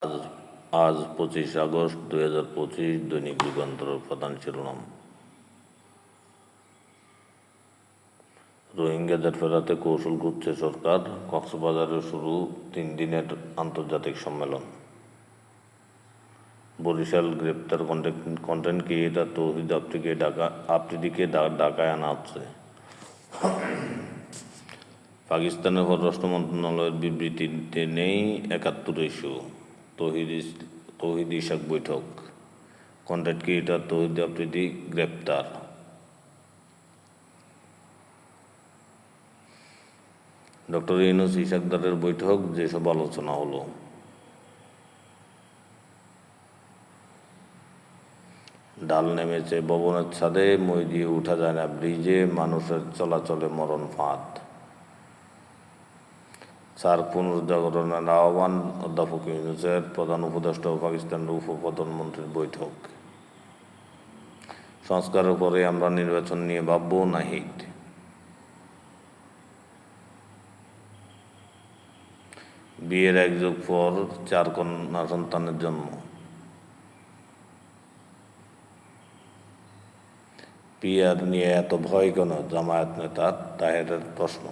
আজ আজ পঁচিশ আগস্ট দুই হাজার পঁচিশ দৈনিক যুগান্তরের প্রধান শিরোনাম। রোহিঙ্গাদের ফেরাতে কৌশল করছে সরকার। কক্সবাজারে শুরু তিন দিনের আন্তর্জাতিক সম্মেলন। বরিশাল গ্রেপ্তার কন্টেন্ট কন্টেন্ট ক্রিয়েটার তৌহিদ আফ্রিকে ঢাকা, আফ্রিদিকে ডা- ঢাকায় আনা হচ্ছে। পাকিস্তানের পররাষ্ট্র মন্ত্রণালয়ের বিবৃতিতে নেই একাত্তর ইস্যু। তহিদ তৌহিদ ইশাক বৈঠক। কন্টেন্ট ক্রিয়েটার তৌহিদ আফ্রিদি গ্রেপ্তার। ডক্টর ইউনুস ইশাকদারের বৈঠক, যেসব আলোচনা হলো। ডাল নেমেছে ভবনের ছাদে মই দিয়ে উঠা যায় না, ব্রিজে মানুষের চলাচলে মরণ ফাঁদ। সার পুনর্জাগরণের আহ্বান অধ্যাপক ইউনুসের প্রধান উপদেষ্টা ও পাকিস্তানের উপপ্রধানমন্ত্রীর বৈঠক। সংস্কারের পরে আমরা নির্বাচন নিয়ে ভাবব নাহিদ বিয়ের এক যুগ পর চার কন্যা সন্তানের জন্ম। পিয়ার নিয়ে এত ভয় কেন জামায়াত নেতা তাহেরের প্রশ্ন?